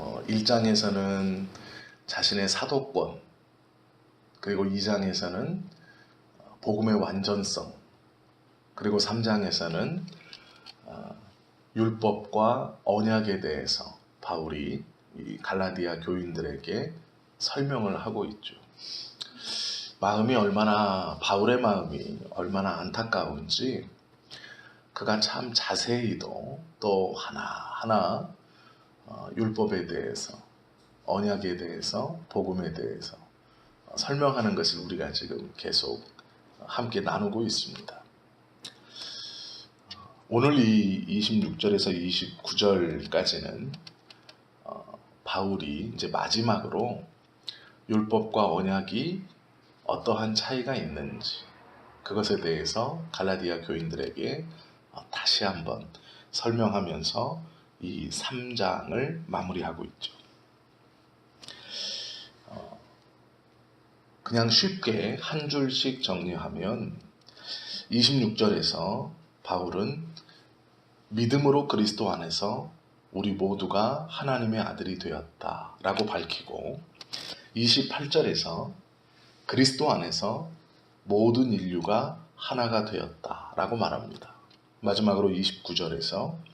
어, 1장에서는 자신의 사도권, 그리고 2장에서는 복음의 완전성, 그리고 3장에서는 어, 율법과 언약에 대해서 바울이 이 갈라디아 교인들에게 설명을 하고 있죠. 마음이 얼마나 바울의 마음이 얼마나 안타까운지 그가 참 자세히도 또 하나하나 어, 율법에 대해서 언약에 대해서 복음에 대해서 어, 설명하는 것을 우리가 지금 계속 함께 나누고 있습니다. 오늘 이 26절에서 29절까지는 어, 바울이 이제 마지막으로 율법과 언약이 어떠한 차이가 있는지 그것에 대해서 갈라디아 교인들에게 어, 다시 한번 설명하면서 이 3장을 마무리하고 있죠. 어, 그냥 쉽게 한 줄씩 정리하면 26절에서 바울은 믿음으로 그리스도 안에서 우리 모두가 하나님의 아들이 되었다 라고 밝히고 28절에서 그리스도 안에서 모든 인류가 하나가 되었다 라고 말합니다. 마지막으로 29절에서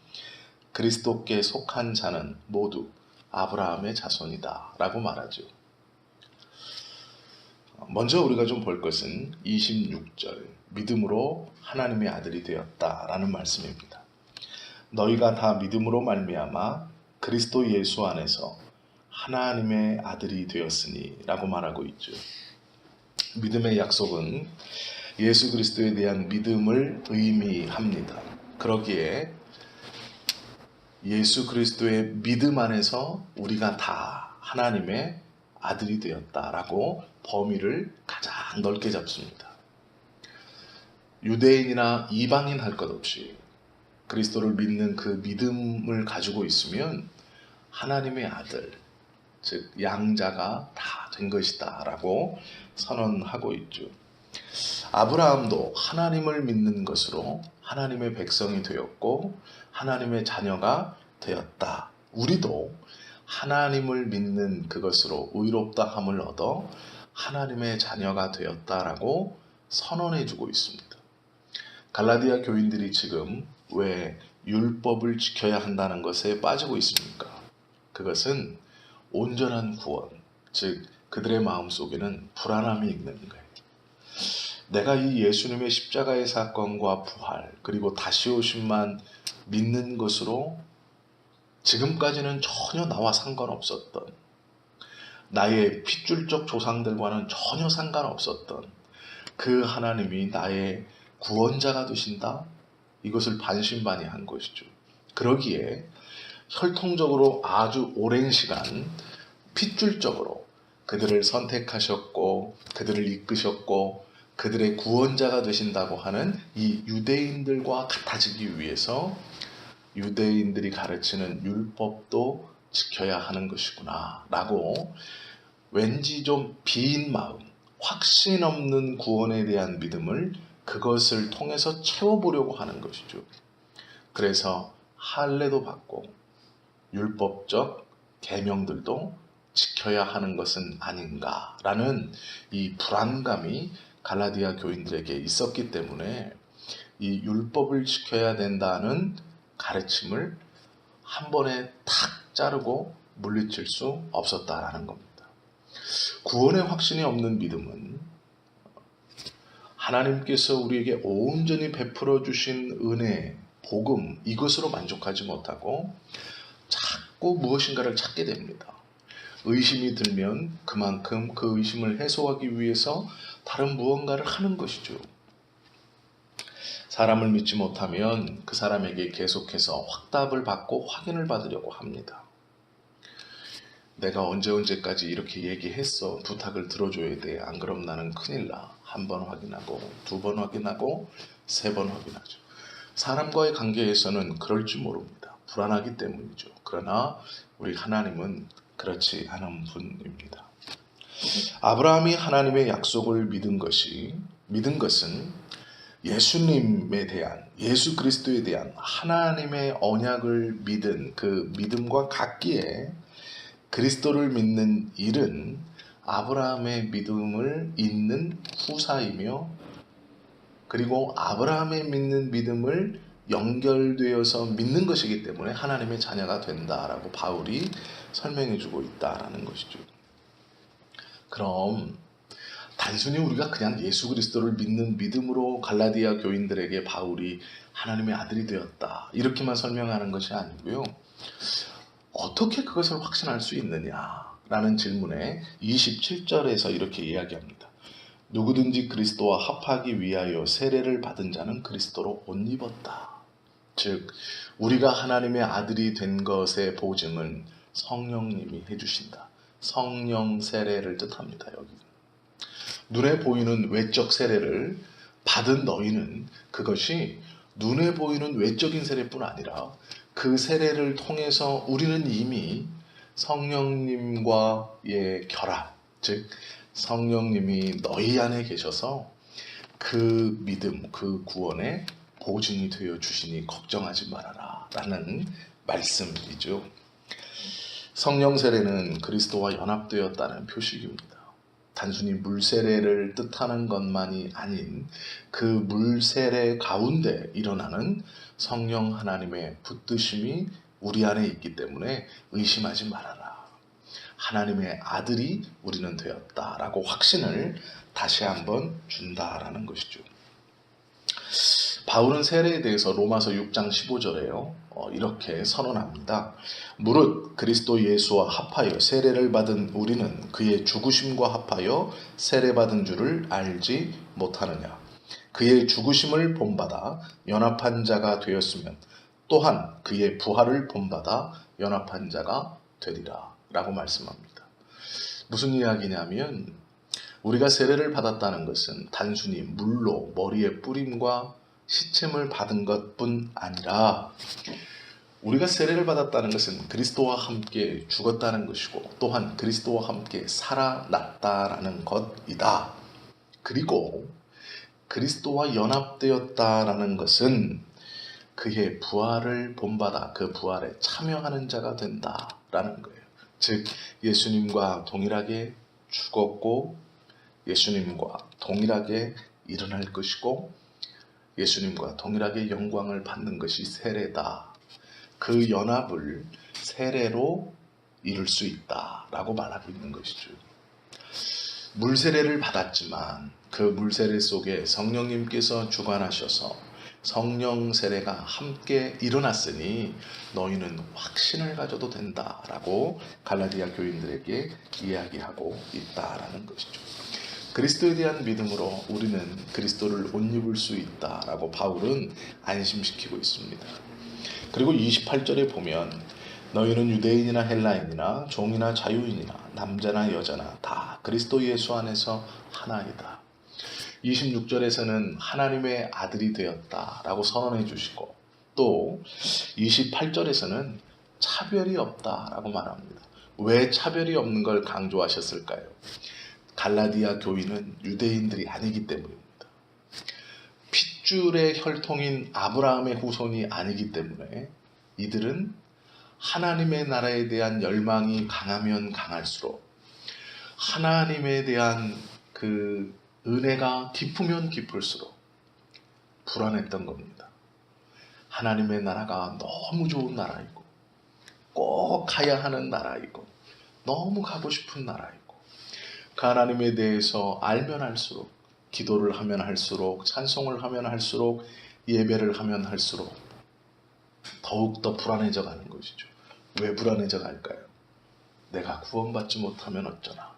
그리스도께 속한 자는 모두 아브라함의 자손이다 라고 말하죠. 먼저 우리가 좀 볼 것은 26절 믿음으로 하나님의 아들이 되었다 라는 말씀입니다. 너희가 다 믿음으로 말미암아 그리스도 예수 안에서 하나님의 아들이 되었으니 라고 말하고 있죠. 믿음의 약속은 예수 그리스도에 대한 믿음을 의미합니다. 그러기에 예수 그리스도의 믿음 안에서 우리가 다 하나님의 아들이 되었다라고 범위를 가장 넓게 잡습니다. 유대인이나 이방인 할 것 없이 그리스도를 믿는 그 믿음을 가지고 있으면 하나님의 아들, 즉 양자가 다 된 것이다라고 선언하고 있죠. 아브라함도 하나님을 믿는 것으로 하나님의 백성이 되었고 하나님의 자녀가 되었다. 우리도 하나님을 믿는 그것으로 의롭다 함을 얻어 하나님의 자녀가 되었다라고 선언해 주고 있습니다. 갈라디아 교인들이 지금 왜 율법을 지켜야 한다는 것에 빠지고 있습니까? 그것은 온전한 구원, 즉 그들의 마음 속에는 불안함이 있는 거예요. 내가 이 예수님의 십자가의 사건과 부활 그리고 다시 오심만 믿는 것으로 지금까지는 전혀 나와 상관없었던 나의 핏줄적 조상들과는 전혀 상관없었던 그 하나님이 나의 구원자가 되신다? 이것을 반신반의한 것이죠. 그러기에 혈통적으로 아주 오랜 시간 핏줄적으로 그들을 선택하셨고 그들을 이끄셨고 그들의 구원자가 되신다고 하는 이 유대인들과 같아지기 위해서 유대인들이 가르치는 율법도 지켜야 하는 것이구나 라고 왠지 좀 비인 마음, 확신 없는 구원에 대한 믿음을 그것을 통해서 채워보려고 하는 것이죠. 그래서 할례도 받고 율법적 계명들도 지켜야 하는 것은 아닌가라는 이 불안감이 갈라디아 교인들에게 있었기 때문에 이 율법을 지켜야 된다는 가르침을 한 번에 탁 자르고 물리칠 수 없었다라는 겁니다. 구원의 확신이 없는 믿음은 하나님께서 우리에게 온전히 베풀어 주신 은혜, 복음 이것으로 만족하지 못하고 자꾸 무엇인가를 찾게 됩니다. 의심이 들면 그만큼 그 의심을 해소하기 위해서 다른 무언가를 하는 것이죠. 사람을 믿지 못하면 그 사람에게 계속해서 확답을 받고 확인을 받으려고 합니다. 내가 언제 언제까지 이렇게 얘기했어? 부탁을 들어줘야 돼. 안 그럼 나는 큰일 나 한 번 확인하고 두 번 확인하고 세 번 확인하죠. 사람과의 관계에서는 그럴지 모릅니다. 불안하기 때문이죠. 그러나 우리 하나님은 그렇지 않은 분입니다. 아브라함이 하나님의 약속을 믿은 것이 믿은 것은 예수님에 대한 예수 그리스도에 대한 하나님의 언약을 믿은 그 믿음과 같기에 그리스도를 믿는 일은 아브라함의 믿음을 잇는 후사이며 그리고 아브라함의 믿는 믿음을 연결되어서 믿는 것이기 때문에 하나님의 자녀가 된다라고 바울이 설명해 주고 있다라는 것이죠. 그럼 단순히 우리가 그냥 예수 그리스도를 믿는 믿음으로 갈라디아 교인들에게 바울이 하나님의 아들이 되었다. 이렇게만 설명하는 것이 아니고요. 어떻게 그것을 확신할 수 있느냐라는 질문에 27절에서 이렇게 이야기합니다. 누구든지 그리스도와 합하기 위하여 세례를 받은 자는 그리스도로 옷 입었다. 즉 우리가 하나님의 아들이 된 것의 보증은 성령님이 해주신다. 성령 세례를 뜻합니다. 여기 눈에 보이는 외적 세례를 받은 너희는 그것이 눈에 보이는 외적인 세례뿐 아니라 그 세례를 통해서 우리는 이미 성령님과의 결합, 즉 성령님이 너희 안에 계셔서 그 믿음, 그 구원의 보증이 되어 주시니 걱정하지 말아라 라는 말씀이죠. 성령 세례는 그리스도와 연합되었다는 표식입니다. 단순히 물 세례를 뜻하는 것만이 아닌 그 물 세례 가운데 일어나는 성령 하나님의 붙드심이 우리 안에 있기 때문에 의심하지 말아라. 하나님의 아들이 우리는 되었다라고 확신을 다시 한번 준다라는 것이죠. 바울은 세례에 대해서 로마서 6장 15절에요. 어, 이렇게 선언합니다. 무릇 그리스도 예수와 합하여 세례를 받은 우리는 그의 죽으심과 합하여 세례받은 줄을 알지 못하느냐. 그의 죽으심을 본받아 연합한 자가 되었으면 또한 그의 부활을 본받아 연합한 자가 되리라. 라고 말씀합니다. 무슨 이야기냐면 우리가 세례를 받았다는 것은 단순히 물로 머리에 뿌림과 시침을 받은 것뿐 아니라 우리가 세례를 받았다는 것은 그리스도와 함께 죽었다는 것이고 또한 그리스도와 함께 살아났다라는 것이다. 그리고 그리스도와 연합되었다라는 것은 그의 부활을 본받아 그 부활에 참여하는 자가 된다라는 거예요. 즉 예수님과 동일하게 죽었고 예수님과 동일하게 일어날 것이고 예수님과 동일하게 영광을 받는 것이 세례다. 그 연합을 세례로 이룰 수 있다라고 말하고 있는 것이죠. 물세례를 받았지만 그 물세례 속에 성령님께서 주관하셔서 성령 세례가 함께 일어났으니 너희는 확신을 가져도 된다라고 갈라디아 교인들에게 이야기하고 있다라는 것이죠. 그리스도에 대한 믿음으로 우리는 그리스도를 옷 입을 수 있다라고 바울은 안심시키고 있습니다. 그리고 28절에 보면 너희는 유대인이나 헬라인이나 종이나 자유인이나 남자나 여자나 다 그리스도 예수 안에서 하나이다. 26절에서는 하나님의 아들이 되었다라고 선언해 주시고 또 28절에서는 차별이 없다라고 말합니다. 왜 차별이 없는 걸 강조하셨을까요? 갈라디아 교인은 유대인들이 아니기 때문입니다. 핏줄의 혈통인 아브라함의 후손이 아니기 때문에 이들은 하나님의 나라에 대한 열망이 강하면 강할수록 하나님에 대한 그 은혜가 깊으면 깊을수록 불안했던 겁니다. 하나님의 나라가 너무 좋은 나라이고 꼭 가야 하는 나라이고 너무 가고 싶은 나라이고 그 하나님에 대해서 알면 할수록 기도를 하면 할수록 찬송을 하면 할수록 예배를 하면 할수록 더욱더 불안해져 가는 것이죠. 왜 불안해져 갈까요? 내가 구원받지 못하면 어쩌나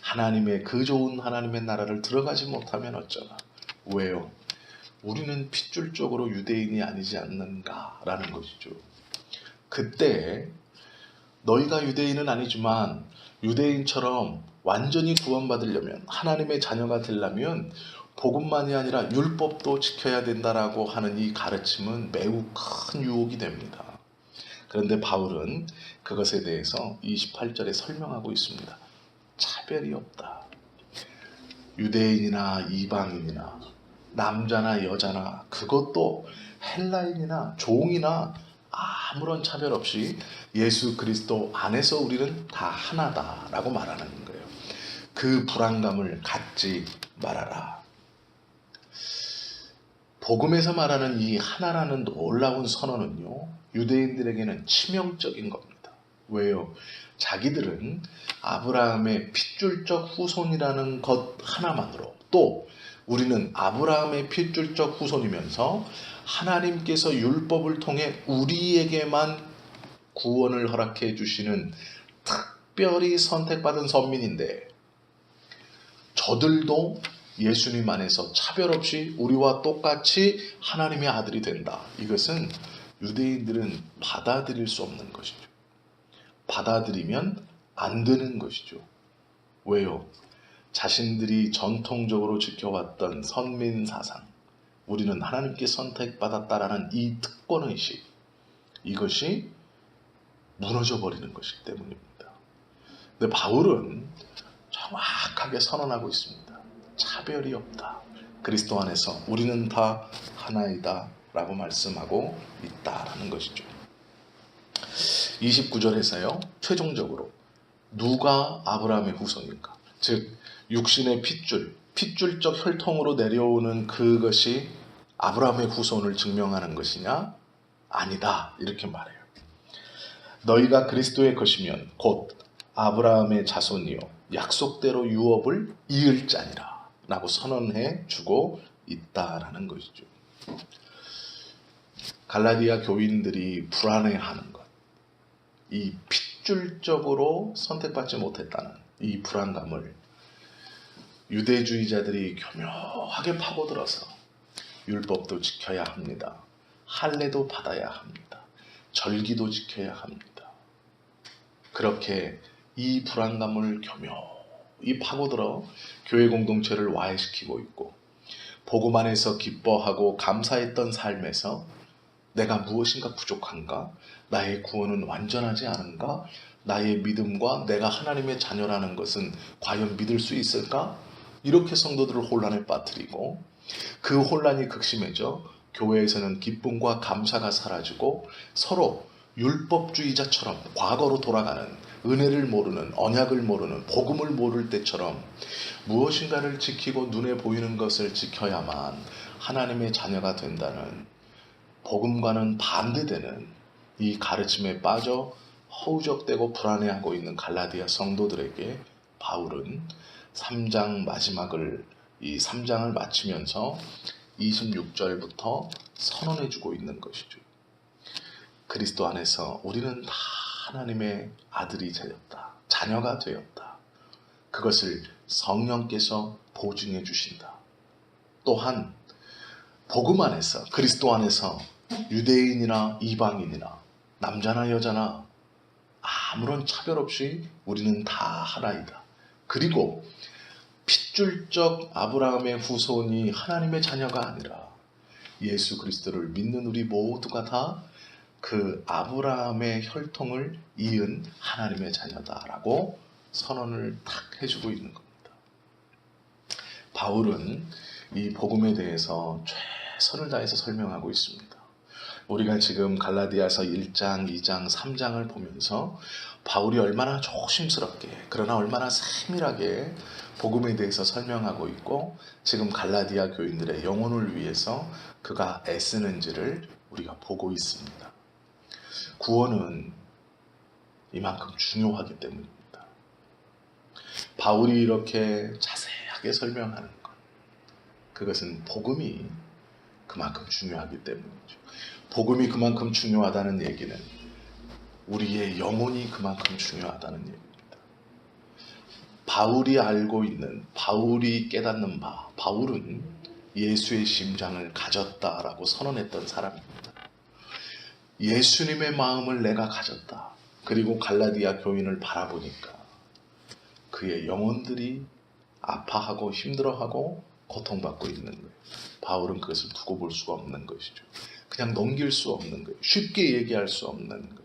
하나님의 그 좋은 하나님의 나라를 들어가지 못하면 어쩌나. 왜요? 우리는 핏줄적으로 유대인이 아니지 않는가라는 것이죠. 그때 너희가 유대인은 아니지만 유대인처럼 완전히 구원받으려면 하나님의 자녀가 되려면 복음만이 아니라 율법도 지켜야 된다라고 하는 이 가르침은 매우 큰 유혹이 됩니다. 그런데 바울은 그것에 대해서 28절에 설명하고 있습니다. 차별이 없다. 유대인이나 이방인이나 남자나 여자나 그것도 헬라인이나 종이나 아무런 차별 없이 예수 그리스도 안에서 우리는 다 하나다라고 말하는 거예요. 그 불안감을 갖지 말아라. 복음에서 말하는 이 하나라는 놀라운 선언은요, 유대인들에게는 치명적인 겁니다. 왜요? 자기들은 아브라함의 핏줄적 후손이라는 것 하나만으로 또 우리는 아브라함의 핏줄적 후손이면서 하나님께서 율법을 통해 우리에게만 구원을 허락해 주시는 특별히 선택받은 선민인데 저들도 예수님 안에서 차별 없이 우리와 똑같이 하나님의 아들이 된다. 이것은 유대인들은 받아들일 수 없는 것이죠. 받아들이면 안 되는 것이죠. 왜요? 자신들이 전통적으로 지켜왔던 선민 사상, 우리는 하나님께 선택받았다라는 이 특권의식, 이것이 무너져 버리는 것이기 때문입니다. 근데 바울은 정확하게 선언하고 있습니다. 차별이 없다. 그리스도 안에서 우리는 다 하나이다. 라고 말씀하고 있다라는 것이죠. 29절에서요, 최종적으로 누가 아브라함의 후손인가? 즉, 육신의 핏줄, 핏줄적 혈통으로 내려오는 그것이 아브라함의 후손을 증명하는 것이냐? 아니다. 이렇게 말해요. 너희가 그리스도의 것이면 곧 아브라함의 자손이요. 약속대로 유업을 이을 자니라. 라고 선언해 주고 있다라는 것이죠. 갈라디아 교인들이 불안해하는 것. 이 핏줄적으로 선택받지 못했다는 이 불안감을 유대주의자들이 교묘하게 파고들어서 율법도 지켜야 합니다. 할례도 받아야 합니다. 절기도 지켜야 합니다. 그렇게 이 불안감을 교묘히 파고들어 교회 공동체를 와해시키고 있고 복음 안에서 기뻐하고 감사했던 삶에서 내가 무엇인가 부족한가? 나의 구원은 완전하지 않은가? 나의 믿음과 내가 하나님의 자녀라는 것은 과연 믿을 수 있을까? 이렇게 성도들을 혼란에 빠뜨리고 그 혼란이 극심해져 교회에서는 기쁨과 감사가 사라지고 서로 율법주의자처럼 과거로 돌아가는 은혜를 모르는 언약을 모르는 복음을 모를 때처럼 무엇인가를 지키고 눈에 보이는 것을 지켜야만 하나님의 자녀가 된다는 복음과는 반대되는 이 가르침에 빠져 허우적대고 불안해하고 있는 갈라디아 성도들에게 바울은 3장 마지막을 이 3장을 마치면서 26절부터 선언해 주고 있는 것이죠. 그리스도 안에서 우리는 다 하나님의 아들이 되었다. 자녀가 되었다. 그것을 성령께서 보증해 주신다. 또한 복음 안에서 그리스도 안에서 유대인이나 이방인이나 남자나 여자나 아무런 차별 없이 우리는 다 하나이다. 그리고 핏줄적 아브라함의 후손이 하나님의 자녀가 아니라 예수 그리스도를 믿는 우리 모두가 다 그 아브라함의 혈통을 이은 하나님의 자녀다라고 선언을 탁 해주고 있는 겁니다. 바울은 이 복음에 대해서 최선을 다해서 설명하고 있습니다. 우리가 지금 갈라디아서 1장, 2장, 3장을 보면서 바울이 얼마나 조심스럽게 그러나 얼마나 세밀하게 복음에 대해서 설명하고 있고 지금 갈라디아 교인들의 영혼을 위해서 그가 애쓰는지를 우리가 보고 있습니다. 구원은 이만큼 중요하기 때문입니다. 바울이 이렇게 자세하게 설명하는 것, 그것은 복음이 그만큼 중요하기 때문이죠. 복음이 그만큼 중요하다는 얘기는 우리의 영혼이 그만큼 중요하다는 얘기입니다. 바울이 알고 있는, 바울이 깨닫는 바, 바울은 예수의 심장을 가졌다라고 선언했던 사람입니다. 예수님의 마음을 내가 가졌다. 그리고 갈라디아 교인을 바라보니까 그의 영혼들이 아파하고 힘들어하고 고통받고 있는 거예요. 바울은 그것을 두고 볼 수가 없는 것이죠. 그냥 넘길 수 없는 거예요. 쉽게 얘기할 수 없는 거예요.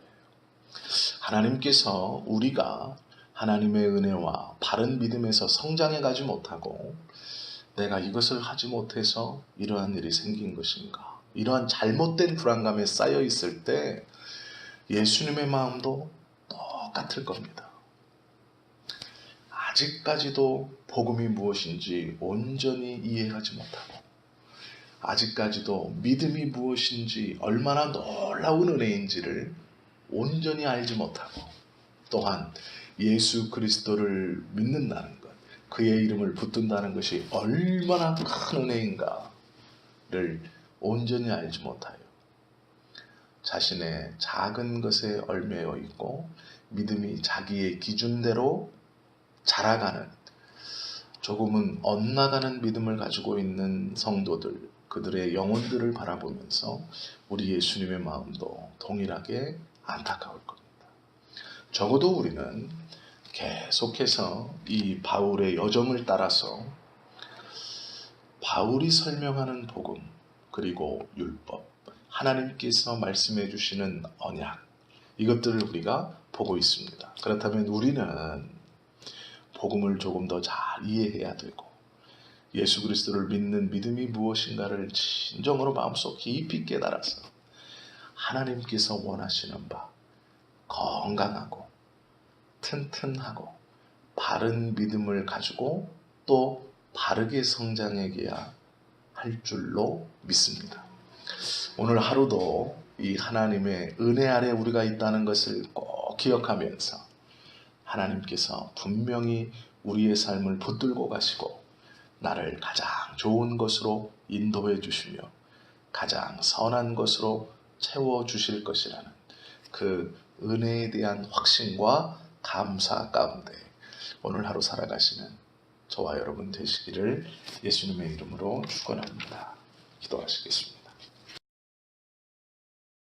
하나님께서 우리가 하나님의 은혜와 바른 믿음에서 성장해 가지 못하고 내가 이것을 하지 못해서 이러한 일이 생긴 것인가? 이러한 잘못된 불안감에 쌓여 있을 때 예수님의 마음도 똑같을 겁니다. 아직까지도 복음이 무엇인지 온전히 이해하지 못하고 아직까지도 믿음이 무엇인지 얼마나 놀라운 은혜인지를 온전히 알지 못하고 또한 예수 그리스도를 믿는다는 것, 그의 이름을 붙든다는 것이 얼마나 큰 은혜인가를 온전히 알지 못하여 자신의 작은 것에 얽매여 있고 믿음이 자기의 기준대로 자라가는 조금은 엇나가는 믿음을 가지고 있는 성도들 그들의 영혼들을 바라보면서 우리 예수님의 마음도 동일하게 안타까울 겁니다. 적어도 우리는 계속해서 이 바울의 여정을 따라서 바울이 설명하는 복음 그리고 율법 하나님께서 말씀해 주시는 언약 이것들을 우리가 보고 있습니다. 그렇다면 우리는 복음을 조금 더 잘 이해해야 되고 예수 그리스도를 믿는 믿음이 무엇인가를 진정으로 마음속 깊이 깨달아서 하나님께서 원하시는 바 건강하고 튼튼하고 바른 믿음을 가지고 또 바르게 성장해야 할 줄로 믿습니다. 오늘 하루도 이 하나님의 은혜 아래 우리가 있다는 것을 꼭 기억하면서 하나님께서 분명히 우리의 삶을 붙들고 가시고 나를 가장 좋은 것으로 인도해 주시며 가장 선한 것으로 채워 주실 것이라는 그 은혜에 대한 확신과 감사 가운데 오늘 하루 살아가시는 저와 여러분 되시기를 예수님의 이름으로 축원합니다. 기도하시겠습니다.